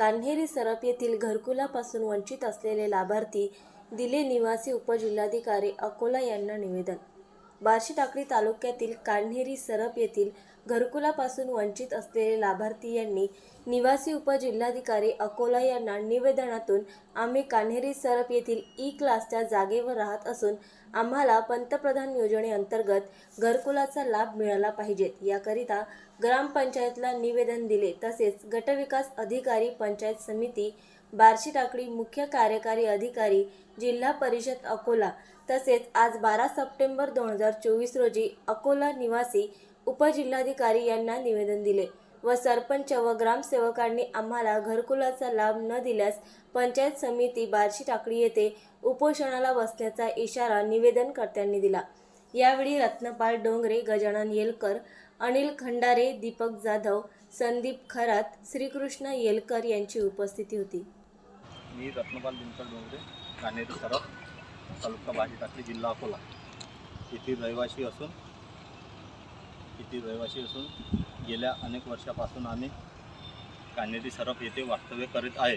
कान्हेरी सरप येथील घरकुलापासून वंचित असलेले लाभार्थी दिले निवासी उपजिल्हाधिकारी अकोला यांना निवेदन. बार्शी टाकळी तालुक्यातील कान्हेरी सरप येथील घरकुलापासून वंचित असलेले लाभार्थी यांनी निवासी उपजिल्हाधिकारी अकोला यांना निवेदनातून आम्ही कान्हेरी सरप येथील ई क्लासच्या जागेवर राहत असून आम्हाला पंतप्रधान योजनेअंतर्गत घरकुलाचा लाभ मिळाला पाहिजेत याकरिता ग्रामपंचायतला निवेदन दिले. तसेच गटविकास अधिकारी पंचायत समिती बार्शी टाकळी मुख्य कार्यकारी अधिकारी जिल्हा परिषद अकोला तसेच आज बारा सप्टेंबर दोन हजार चोवीस रोजी अकोला निवासी उपजिल्हाधिकारी यांना निवेदन दिले व सरपंच व ग्रामसेवकांनी आम्हाला घरकुलाचा लाभ न दिल्यास पंचायत समिती बार्शी टाकळी येथे उपोषणाला बसण्याचा इशारा निवेदनकर्त्यांनी दिला. यावेळी रत्नपाल डोंगरे गजानन येलकर अनिल खंडारे दीपक जाधव संदीप खरात श्रीकृष्ण येलकर यांची उपस्थिती होती. मी रत्नपाल दिनकर डोंगरे कानेरी सरप तालुका बाजी टाकली जिल्हा अकोला. येथील रहिवासी असून येथील रहिवासी असून गेल्या अनेक वर्षापासून आम्ही कान्हेरी सरप येथे वास्तव्य करीत आहे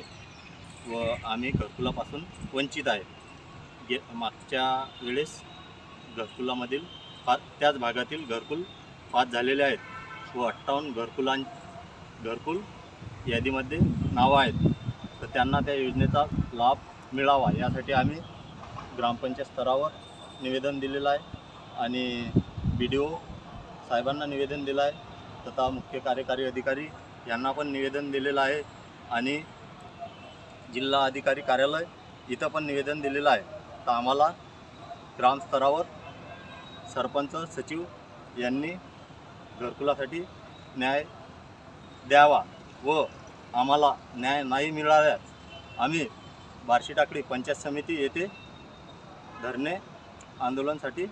व आम्ही घरकुलापासून वंचित आहे. गे मागच्या वेळेस घरकुलामधील पा त्याच भागातील घरकुल पाच झालेले आहेत व अठ्ठावन्न घरकुलां घरकुल यादीमध्ये नावं आहेत. तर त्यांना त्या योजनेचा लाभ मिळावा यासाठी आम्ही ग्रामपंचायत स्तरावर निवेदन दिलेलं आहे आणि बी डी ओ साहेबांना निवेदन दिलं आहे. तथा मुख्य कार्यकारी अधिकारी यांना पण निवेदन दिलेलं आहे. आणि जिल्हा अधिकारी कार्यालय इथं पण निवेदन दिलेलं आहे. तर आम्हाला ग्रामस्तरावर सरपंच सचिव यांनी घरकुलासाठी न्याय द्यावा व आम्हाला न्याय नाही मिळाल्यास आम्ही बार्शी टाकडी पंचायत समिती येथे धरणे आंदोलनासाठी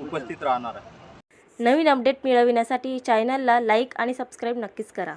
उपस्थित राहणार आहे. नवीन अपडेट मिळविण्यासाठी चॅनलला लाईक आणि सबस्क्राईब नक्कीच करा.